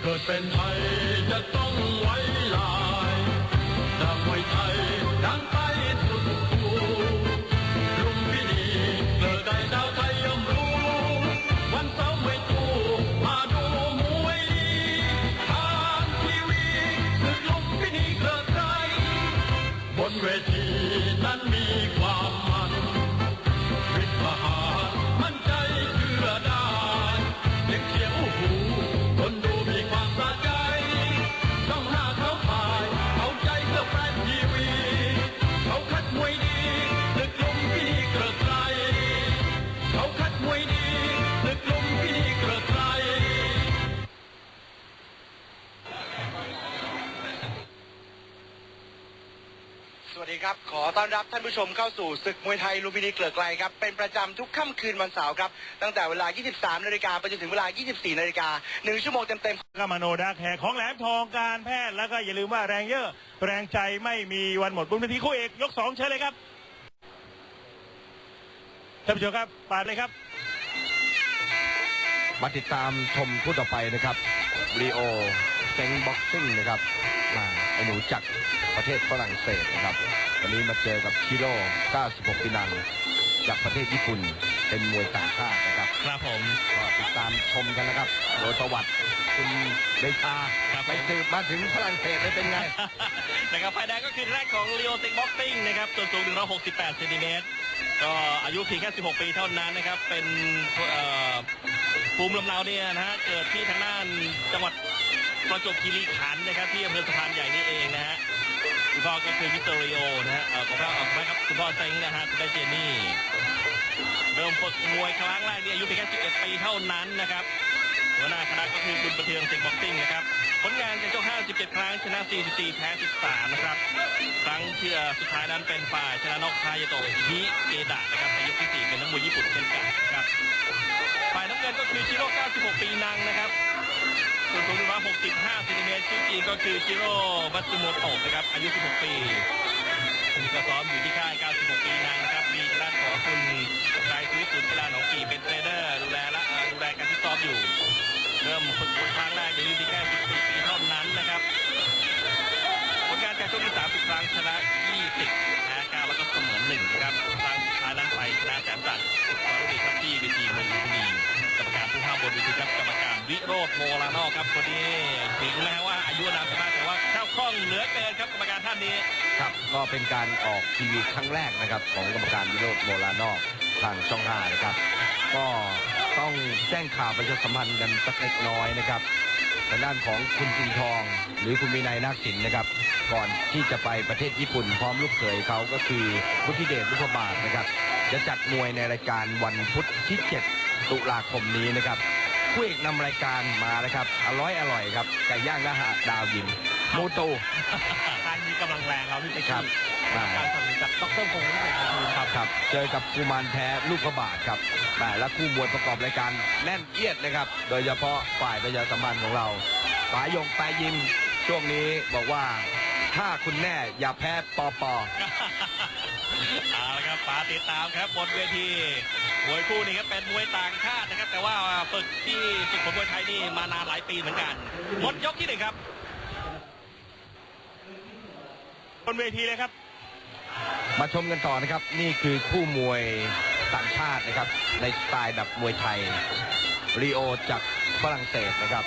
เกิดเป็นไทยจะต้องไว้ลายดังมวยไทยดังไปสุดคูลุมพินีเกิดได้ดาวไทยย่อมรู้ วันเสาร์ไม่ถูกมาดูมวยดีทางทีวีศึกลุมพินีเกิดไทยบนเวที วัสดีครับ ขอต้อนรับท่านผู้ชมเข้าสู่ศึกมวยไทยลุมพินีเกลือไกลครับ เป็นประจำทุกค่ำคืนวันเสาร์ครับ ตั้งแต่เวลา 23 นาฬิกาไปจนถึงเวลา 24 นาฬิกาหนึ่งชั่วโมงเต็มๆก็มาโนดาแขกของแหลมทองการแพทย์ แล้วก็อย่าลืมว่าแรงเยอะ แรงใจไม่มีวันหมดบนเวทีคู่เอกยกสองเชิญเลยครับท่านผู้ชมครับปาดเลยครับ มาติดตามชมคู่ต่อไปนะครับรีโอเซ็งบ็อกซิ่งนะครับมาไอ้หนูจากประเทศฝรั่งเศสนะครับ วันนี้มาเจอกับชิโร่96ปีนังจากประเทศญี่ปุ่นเป็นมวยต่างชาตินะครับ ครับผมก็ติดตามชมกันนะครับ โดยประวัติคุณเดชาครับไปสืบมาถึงฝรั่งเศสได้เป็นไง นะครับฝ่ายแดงก็คือแรกของลีโอติกบ็อกซิ่งนะครับส่วนสูง168เซนติเมตรก็อายุเพียงแค่ 16 ปีเท่านั้นนะครับ เป็นเอ่อ ภูมิลำเนาเนี่ยนะฮะเกิดที่ทางด้านจังหวัดประจวบคีรีขันธ์นะครับที่อำเภอสะพานใหญ่นี่เองนะฮะคุณพ่อก็คือวิตเตอริโอนะฮะเออขอพระออกมาครับคุณพ่อเซ็งนะฮะคุณแม่เจนนี่เริ่มฝึกมวยครั้งแรกนี่อายุเพียงแค่11ปีเท่านั้นนะครับหัวหน้าคณะก็คือคุณประเทืองเซ็งบ็อกซิ่งนะครับผลงานเป็นเจ้า57 ครั้งชนะ44แพ้13นะครับครั้งที่เอ่อสุดท้ายนั้นเป็นฝ่ายชนะนอกคายโตะฮิเกดะนะครับในยกที่4เป็นนักมวยญี่ปุ่นเช่นกัน นก็คือชิโร่ 96 ปีนังนะครับส่วนสูง165เซนติเมตรชื่อจริก็คือชิโร่มัตสึโมโตะนะครับ อายุ 16 ปีนี่ก็ซ้อมอยู่ที่ค่าย 96 ปีนังนะครับ มีด้านของคุณชายชีวิตศูนกีฬาหนองกี่เป็นเทรนเนอร์ดูแลและดูแลการที่ซ้อมอยู่ เริ่มฝึกมวยครั้งแรกอายุเพียงแค่14ปีเท่านั้นนะครับผลงานการชกที่30ครั้งชนะ20แพ้9แล้วก็เสมอ1นะครับครั้ง วิโรธโมลานอกครับคนนี้ถึงแม้ว่าอายุอานามจะมากแต่ว่าเข้าคล่องเหลือเกินครับกรรมการท่านนี้ครับก็เป็นการออกทีวีครั้งแรกนะครับ ของกรรมการวิโรจน์โมลานอกทางช่องห้านะครับ ก็ต้องแจ้งข่าวประชาสัมพันธ์กันสักเล็กน้อยนะครับทางด้านของคุณจิงทอง หรือคุณมีนายนาคสินนะครับ ก่อนที่จะไปประเทศญี่ปุ่น พร้อมลูกเขยเขาก็คือพุทธิเดชลูกพบาทนะครับ จะจัดมวยในรายการวันพุธที่ 7 ตุลาคมนี้นะครับ ผู้เอกนำรายการมานะครับ อร่อยอร่อยครับไก่ย่างนะฮะดาวยิมมูตูทางนี้กำลังแรงเราพี่เป๊กครับอ่าการสนับสนุนจากดรพงศ์วิเศษภูมิครับครับ เจอกับกุมารแท้ลูกกระบาดครับแหมและคู่มวยประกอบรายการแน่นเอียดนะครับ โดยเฉพาะฝ่ายประชาสัมพันธ์ของเราปายงปายยิมช่วงนี้บอกว่าถ้าคุณแน่อย่าแพ้ปอปอ เอาละครับป๋าติดตามครับบนเวทีมวยคู่นี้ครับเป็นมวยต่างชาตินะครับ แต่ว่าฝึกที่ฝึกฝนมวยไทยนี่มานานหลายปีเหมือนกันหมดยกที่หนึ่งครับบนเวทีเลยครับ มาชมกันต่อนะครับ นี่คือคู่มวยต่างชาตินะครับ ในสไตล์แบบมวยไทยรีโอจากฝรั่งเศสนะครับ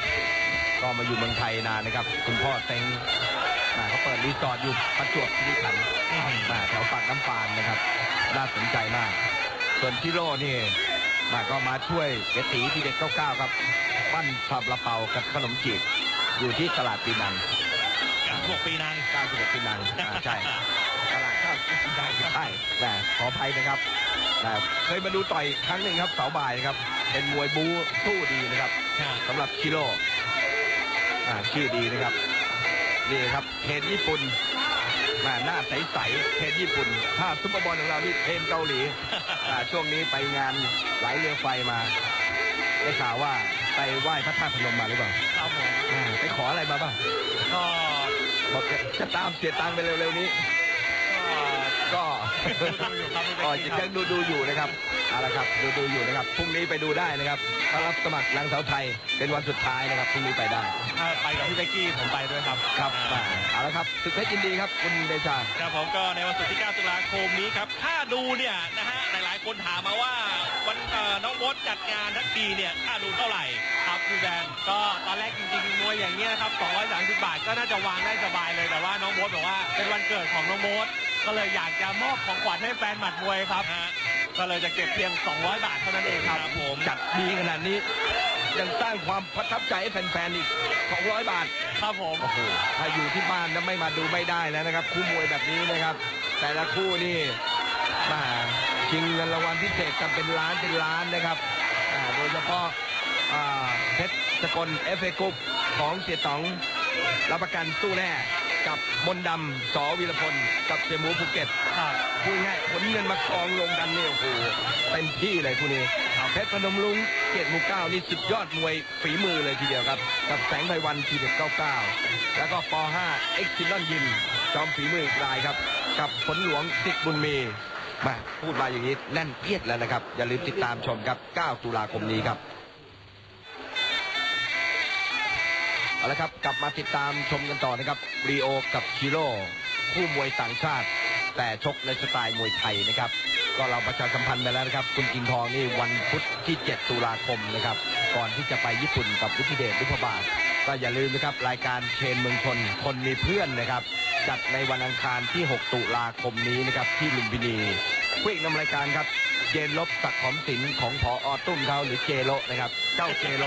ก็มาอยู่เมืองไทยนานนะครับ คุณพ่อเต็ง อ่าเขาเปิดรีสอร์ทอยู่ประจวบคีรีขันธ์อืมอ่าแถวปากน้ำปานนะครับ น่าสนใจมาก ส่วนชิโร่นี่มาก็มาช่วยเกตีที่เด็ก99ครับปั้นซาบละเปากับขนมจีบอยู่ที่ตลาดปีนังกับพวกปีนัง91ปีนังอ่าใช่ตลาดข้าวใช่ใช่แต่ขออภัยนะครับแต่เคยมาดูต่อยครั้งหนึ่งครับเสาบ่ายนะครับ เป็นมวยบูสู้ดีนะครับสำหรับชิโร่อ่าชื่อดีนะครับ นี่ครับเทนญี่ปุ่นแม่หน้าใสๆเทนญี่ปุ่น ถ้าซุปเปอร์บอลของเรานี่เทนเกาหลีอ่าช่วงนี้ไปงานไหลเรือไฟมา ได้ข่าวว่าไปไหว้พระธาตุพนมมาหรือเปล่าครับผมอ่าไปขออะไรมาบ้างก็บอกจะตามเสียตังค์ไปเร็วๆนี้ ก็ดูอยู่ครับอ๋อยังดูดูอยู่นะครับ เอาละครับดูดูอยู่นะครับพรุ่งนี้ไปดูได้นะครับถ้ารับสมัครนางสาวไทยเป็นวันสุดท้ายนะครับพรุ่งนี้ไปได้ถ้าไปกับพี่เบกกี้ผมไปด้วยครับครับมาเอาละครับศึกเพชรยินดีครับคุณเดชาครับผมก็ในวันศุกร์ที่ 9 ตุลาคมนี้ครับถ้าดูเนี่ยนะฮะหลายๆ คนถามมาว่าวันเอ่อน้องมดจัดงานทั้งปีเนี่ยค่าดูเท่าไหร่ครับคุณแดนก็ตอนแรกจริงๆมวยอย่างเงี้ยนะครับ230 บาทก็น่าจะวางได้สบายเลยแต่ว่าน้องโบ๊ทบอกว่าเป็นวันเกิดของน้องโบ๊ทก็เลยอยากจะมอบของขวัญให้แฟนหมัดมวยครับฮะ ก็เลยจะเก็บเพียง 200 บาทเท่านั้นเองครับครับผมจัดดีขนาดนี้ ยังสร้างความประทับใจให้แฟนๆอีก 200 บาท ครับผม โอ้โหถ้าอยู่ที่บ้านแล้วไม่มาดูไม่ได้แล้วนะครับ คู่มวยแบบนี้นะครับ แต่ละคู่นี่มาชิงเงินรางวัลพิเศษกันเป็นล้านเป็นล้านนะครับอ่าโดยเฉพาะอ่าเพชรสกลเอฟเอกรุ๊ปของเสียต๋องรับประกันสู้แน่ กับมนต์ดำสอวีรพล กับเสียหมูภูเก็ตครับพูดง่ายๆผลเงินมากองลงกันเนี่ยโอ้โหเต็มที่เลยคู่นี้เพชรพนมลุงเกียรติหมูเก้านี่สุดยอดมวยฝีมือเลยทีเดียวครับ กับแสงไพวันทีเด็ดเก้าเก้าแล้วก็ป .5 เอ็กซิลอนยิมจอมฝีมืออีกรายครับ กับผลหลวงสิทธิ์บุญมีมาพูดมาอย่างนี้แน่นเอียดแล้วนะครับ อย่าลืมติดตามชมครับ 9 ตุลาคมนี้ครับเอาละครับ กลับมาติดตามชมกันต่อนะครับรีโอกับชิโร่คู่มวยต่างชาติ แต่ชกในสไตล์มวยไทยนะครับ ก็เราประชาสัมพันธ์ไปแล้วนะครับ คุณกิงทองนี่วันพุธที่ 7 ตุลาคมนะครับ ก่อนที่จะไปญี่ปุ่นกับวิทิเดชรุพบาท ก็อย่าลืมนะครับรายการเชนเมืองชนคนมีเพื่อนนะครับ จัดในวันอังคารที่ 6 ตุลาคมนี้นะครับที่ลุมพินีผู้เอกนำรายการครับเจนลบศักหอมศิลป์ของพออตุ้มเขาหรือเจโลนะครับ เจ้าเจโล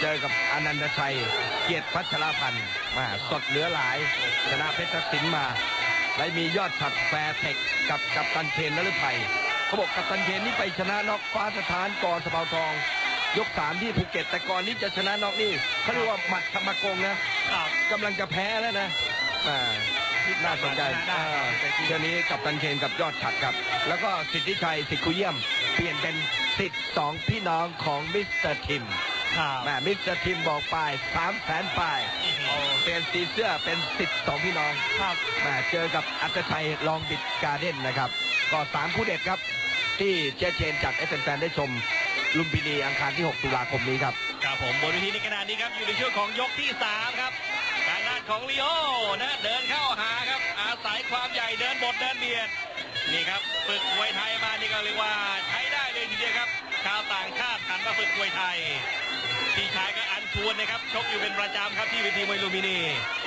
เจอกับอนันตชัย เกียรติพัชรพันธ์มาสดเหลือหลายชนะเพชรทักษิณมา และมียอดฉัดแฟร์เทคกับกัปตันเคนนฤทัยเขาบอกกัปตันเคนนี่ไปชนะน็อกฟ้าสถานกอสะเปาทอง ยกสามที่ภูเก็ตแต่ก่อนนี้จะชนะน็อกนี่เขาเรียกว่าหมัดธรรมกงนะครับกำลังจะแพ้แล้วนะอ่าน่าสนใจได้อ่าเดี๋ยวนี้กัปตันเคนกับยอดฉัดครับ แล้วก็สิทธิชัยสิทธิคุเยี่ยม เปลี่ยนเป็นสิทธิ์สองพี่น้องของมิสเตอร์ทิม ครับ แม่มิสเตอร์ทิมบอกไปสามแสนปลายเปลี่ยนสีเสื้อเป็นสิทธิ์สองพี่น้องครับแม่เจอกับอัตชัยลองบิดการ์เด้นนะครับ ก็สามคู่เด็ดครับ ที่เจเชนจัดให้แฟนๆได้ชม ลุมพินีอังคารที่ 6 ตุลาคมนี้ครับครับผมบนเวทีในขณะนี้ครับอยู่ในช่วงของยกที่ 3 ครับทางด้านของลีโอนะเดินเข้าหาครับ อาศัยความใหญ่เดินบดเดินเบียดนี่ครับฝึกมวยไทยมานี่ก็เรียกว่าใช้ได้เลยทีเดียวครับ ชาวต่างชาติหันมาฝึกมวยไทย พี่ชายก็อันชวนนะครับชกอยู่เป็นประจำครับที่เวทีมวยลุมพินี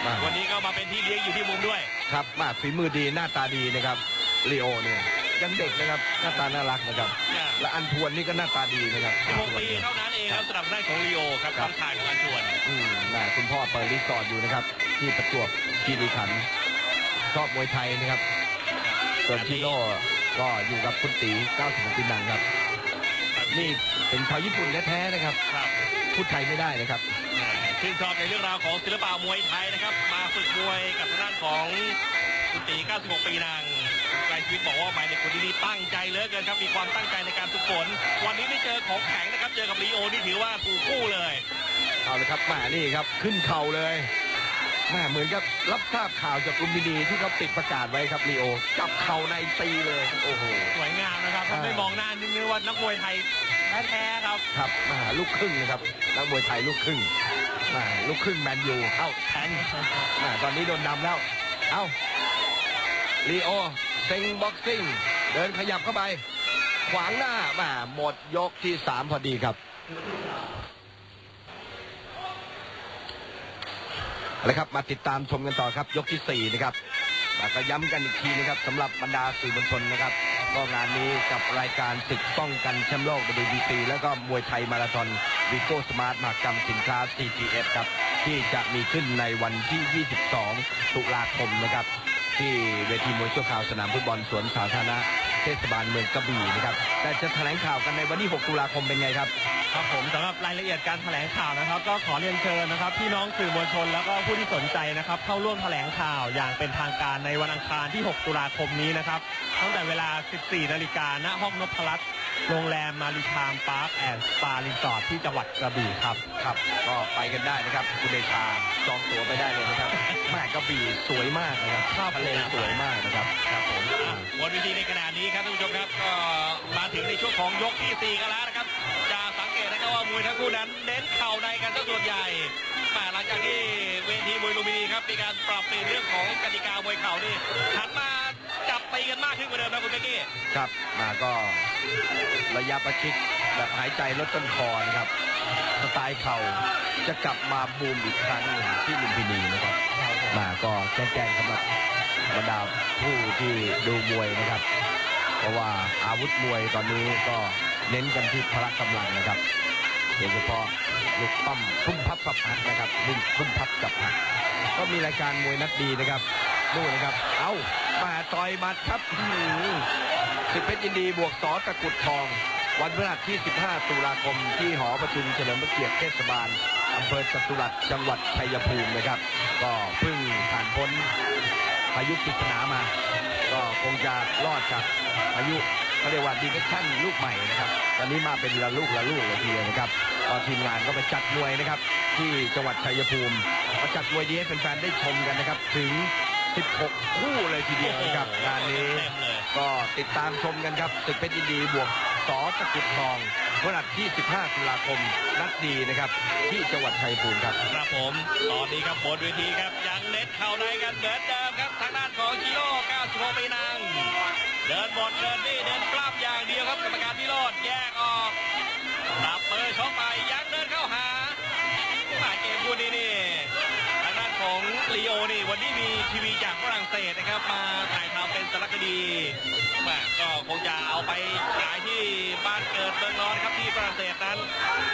มา วันนี้ก็มาเป็นที่เลี้ยงอยู่ที่มุมด้วย ครับมาฝีมือดีหน้าตาดีนะครับลีโอเนี่ยยังเด็กนะครับหน้าตาน่ารักนะครับและอันทวนนี่ก็หน้าตาดีนะครับ16ปีเท่านั้นเองครับสำหรับด้านของลีโอครับครับทำทายของอันชวน อืมแม่คุณพ่อเปิดรีสอร์ทอยู่นะครับ ที่ประจวบคีรีขันธ์ชอบมวยไทยนะครับ ส่วนชิโร่ก็อยู่กับคุณตี96ปีนังครับ นี่เป็นชาวญี่ปุ่นแท้ๆนะครับ ครับ พูดไทยไม่ได้นะครับชื่นชอบในเรื่องราวของศิลปะมวยไทยนะครับ มาฝึกมวยกับทางด้านของคุณตี 96 ปีนางไกลชีวิตบอกว่าหมายในคนที่นี่ตั้งใจเหลือเกินครับ มีความตั้งใจในการฝึกฝน วันนี้ได้เจอของแข็งนะครับ เจอกับลีโอนี่ถือว่าถูกคู่เลย เอาเลยครับแหม่นี่ครับขึ้นเข่าเลยแหม่เหมือนกับรับทราบข่าวจากลุมพินีที่เขาติดประกาศไว้ครับลีโอจับเข่าในตีเลย โอ้โห สวยงามนะครับถ้าไม่มองหน้านี่นึกว่านักมวยไทย แท้ๆครับครับแหม่ลูกครึ่งนะครับนักมวยไทยลูกครึ่งม่ลูกครึ่งแมนยูเอ้าแทงม่ตอนนี้โดนนำแล้ว เอ้าลีโอเซ็งบ็อกซิ่ง เดินขยับเข้าไป ขวางหน้าม่หมดยกที่สามพอดีครับเอาละครับมาติดตามชมกันต่อครับยกที่4นะครับแล้วก็ย้ำกันอีกทีนะครับสำหรับบรรดาสื่อมวลชนนะครับ ก็งานนี้กับรายการศึกป้องกันแชมป์โลก WBC แล้วก็มวยไทยมาราธอนวิโก้สมาร์ทมากรรมสินค้า CGF ครับ ที่จะมีขึ้นในวันที่ 22 ตุลาคมนะครับ ที่เวทีมวยชั่วคราวสนามฟุตบอลสวนสาธารณะเทศบาลเมืองกระบี่นะครับ แต่จะแถลงข่าวกันในวันที่ 6 ตุลาคมเป็นไงครับ ครับผมสำหรับรายละเอียดการแถลงข่าวนะครับ ก็ขอเรียนเชิญนะครับพี่น้องสื่อมวลชน แล้วก็ผู้ที่สนใจนะครับ เข้าร่วมแถลงข่าวอย่างเป็นทางการในวันอังคารที่ 6 ตุลาคมนี้นะครับตั้งแต่เวลา 14 นาฬิกาณห้องนพรัตน์โรงแรมมาริทามพาร์คแอนด์สปารีสอร์ทที่จังหวัดกระบี่ครับ ครับ ก็ไปกันได้นะครับ คุณเดชาจองตั๋วไปได้เลยนะครับแม่กระบี่สวยมากนะครับทะเลสวยมากนะครับครับผมบนเวทีในขณะนะครับก็มาถึงในช่วงของยกที่สี่กันแล้วนะครับ มวยทั้งคู่นั้นเน้นเข่าในกันซะส่วนใหญ่แหม่หลังจากที่เวทีมวยลุมพินีครับมีการปรับเปลี่ยนเรื่องของกติกามวยเข่านี่หันมาจับตีกันมากขึ้นกว่าเดิมนะคุณเบกกี้ครับมาก็ระยะประชิดแบบหายใจลดต้นคอนะครับสไตล์เข่าจะกลับมาบูมอีกครั้งนึงที่ลุมพินีนะครับมาก็แจ้งๆสำหรับบรรดาผู้ที่ดูมวยนะครับ เพราะว่าอาวุธมวยตอนนี้ก็เน้นกันที่พละกำลังนะครับ โดยเฉพาะลูกปั้มพุ่มพับกับหักนะครับลูกพุ่มพับกับหักก็มีรายการมวยนัดดีนะครับดูนะครับ เอามาต่อยหมัดครับอื้อหือสิบเพชรยินดีบวกสอตะกรุดทอง วันพฤหัสที่ 15 ตุลาคม ที่หอประชุมเฉลิมพระเกียรติเทศบาลอำเภอจตุรัสจังหวัดชัยภูมินะครับ ก็เพิ่งผ่านพ้นพายุกิษณามา ก็คงจะรอดจากพายุ เขาเรียกว่าดีเกชั่นลูกใหม่นะครับตอนนี้มาเป็นละลูกละลูกเลยทีเดียวนะครับก็ทีมงานก็ไปจัดมวยนะครับ ที่จังหวัดชัยภูมิมาจัดมวยดีให้แฟนๆได้ชมกันนะครับถึง 16 คู่เลยทีเดียวนะครับงานนี้เต็มเลย ก็ติดตามชมกันครับศึกเพชรยินดีบวกสอตะกรุดทองวันอัดที่ 15ตุลาคมนัดดีนะครับที่จังหวัดชัยภูมิครับ ครับผมตอนนี้ครับบนเวทีครับยังเน้นเข่าในกันเหมือนเดิมครับทางด้านของชิโร่96ปีนัง เดินบดเดินนี่เดินปล้ำอย่างเดียวครับกรรมการพิโรธแยกออกตับเปิดช่องไปยังเดินเข้าหาหมาเกมคู่นี้นี่ทางด้านของลีโอนี่วันนี้มีทีวีจากฝรั่งเศสนะครับ มาถ่ายทำเป็นสารคดีแม่ก็คงจะเอาไปฉายที่บ้านเกิดเมืองนอนครับที่ฝรั่งเศสนั้น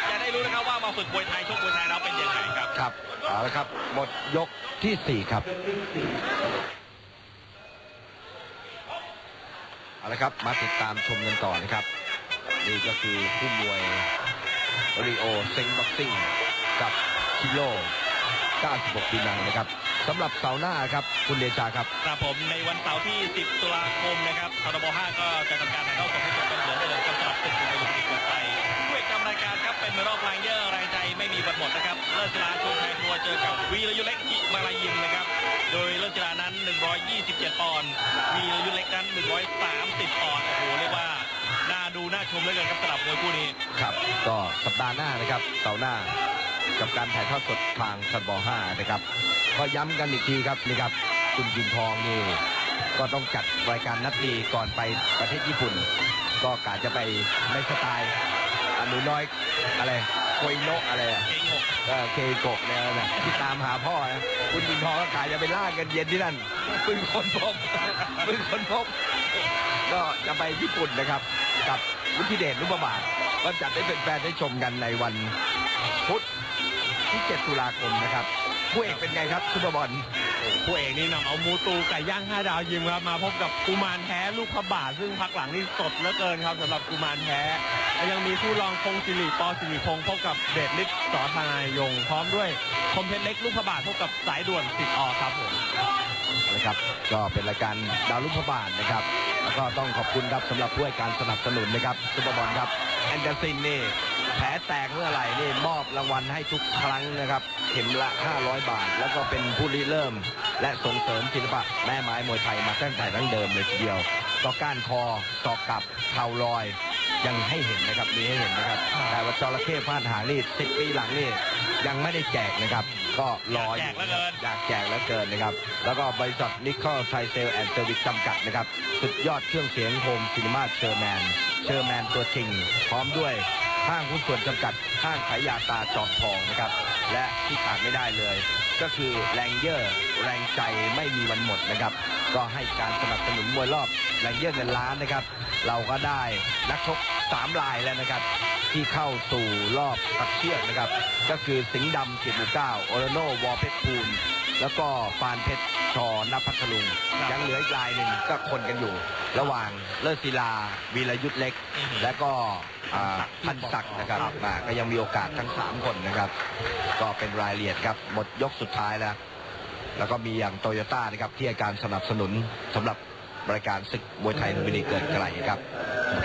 จะได้รู้นะครับว่ามาฝึกมวยไทยชกมวยไทยแล้วเป็นยังไงครับครับเอาละครับหมดยกที่ 4 ครับ เอาละครับมาติดตามชมกันต่อนะครับ นี่ก็คือคู่มวยริโอเซ็งบ็อกซิ่งกับคิโล 96ปีนังนะครับสำหรับเสาร์หน้าครับคุณเดชาครับครับผมในวันเสาร์ที่ 10 ตุลาคมนะครับททบ5ก็จะทำการถ่ายทอดสดให้ชมกันเหมือนเดิมกับสำหรับศึกในายการครับเป็นรอบแรงเยอร์แรงใจไม่มีวันหมดนะครับเลิศศิลาชวนไทยทัวร์เจอกับวีรยุเล็กจิมาลายิมนะครับ โดยเลิศศิลานั้น 127 ปอนด์วีรยุเล็กนั้น 130 ปอนด์โอ้โหเรียกว่าน่าดูน่าชมเลยกันครับสำหรับมวยคู่นี้ครับก็สัปดาห์หน้านะครับเสาร์หน้ากับการถ่ายทอดสดทางทันบอ5นะครับ ก็ย้ำกันอีกทีครับนี่ครับคุณกินทองนี่ก็ต้องจัดรายการนัดดีก่อนไปประเทศญี่ปุ่น ก็กาจะไปในสไตล์ หนูน้อยอะไรโคอิโนะอะไรอะเก่งหกเออเคโกะเนี่ยนะที่ตามหาพ่อนะคุณกินทองก็กาจะไปล่ากันเย็นที่นั่นเพิ่งคนพบเพิ่งคนพบ ก็จะไปญี่ปุ่นนะครับ กับวุฒิเดชนุปบาทก็จัดให้แฟนๆได้ชมกันในวันพุธที่ 7 ตุลาคมนะครับผู้เอกเป็นไงครับซุปเปอร์บอลผู้เอกนี่นำเอามูตูไก่ย่างห้าดาวยิมครับมาพบกับกุมารแท้ลูกพระบาทซึ่งพักหลังนี่สดเหลือเกินครับสำหรับกุมารแท้ และยังมีผู้รองพงศิริปอศิริพงศ์พบกับเดชฤทธิ์สอธนายง พร้อมด้วยคมเพชรเล็กลูกพระบาทพบกับสายด่วนสิทธิ์ออครับผมนะครับก็เป็นรายการดาวรุ่งพระบาทนะครับ แล้วก็ต้องขอบคุณครับสำหรับผู้ให้การสนับสนุนนะครับซุปเปอร์บอลครับแอนเดอร์ซินนี่แผลแตกเมื่อไหร่นี่มอบรางวัลให้ทุกครั้งนะครับ เข็มละ 500 บาท แล้วก็เป็นผู้ริเริ่ม และส่งเสริมศิลปะแม่ไม้มวยไทยมาตั้งแต่ดั้งเดิมเลยทีเดียวก็ก้านคอศอกกลับเข่าลอย ยังให้เห็นนะครับมีให้เห็นนะครับ แต่ว่าจระเข้ฟาดหางนี่สิปีหลังนี่ยังไม่ได้แจกนะครับ ก็รออยู่นะครับอยากแจกแล้วเกินนะครับ แล้วก็บริษัทนิคอลไทเซลแอนด์เซอร์วิสจำกัดนะครับ สุดยอดเครื่องเสียงโฮมซินิมาเชอร์แมนเชอร์แมนตัวจริง พร้อมด้วยห้างหุ้นส่วนจำกัดห้างขายยาตาจอมทองนะครับ และที่ขาดไม่ได้เลย ก็คือแรงเยอร์แรงใจไม่มีวันหมดนะครับ ก็ให้การสนับสนุนมวยรอบแรงเยอร์เงินล้านนะครับ เราก็ได้นักชกสามรายแล้วนะครับ ที่เข้าสู่รอบตัดเชือกนะครับ ก็คือสิงห์ดำเกียรติหมู่เก้าโอโรโนวอเพชรภูลแล้วก็ฟานเพชรชอนพัทลุงยังเหลืออีกรายหนึ่งก็คนกันอยู่ ระหว่างเลิศศิลา วีรยุทธเล็กและก็อ่าพันศักดิ์นะครับ อ่าก็ยังมีโอกาสทั้ง 3 คนนะครับ ก็เป็นรายละเอียดครับหมดยกสุดท้ายแล้ว แล้วก็มีอย่างโตโยต้านะครับที่ให้การสนับสนุนสำหรับรายการศึกมวยไทยลุมพินีเกิดไกลครับ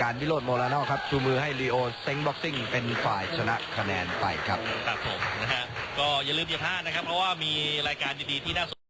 การวิโรจน์โมลานอครับชูมือให้ลีโอเซ็งบ็อกซิ่งเป็นฝ่ายชนะคะแนนไปครับครับผมนะฮะก็อย่าลืมอย่าพลาดนะครับ เพราะว่ามีรายการดีๆที่น่าสน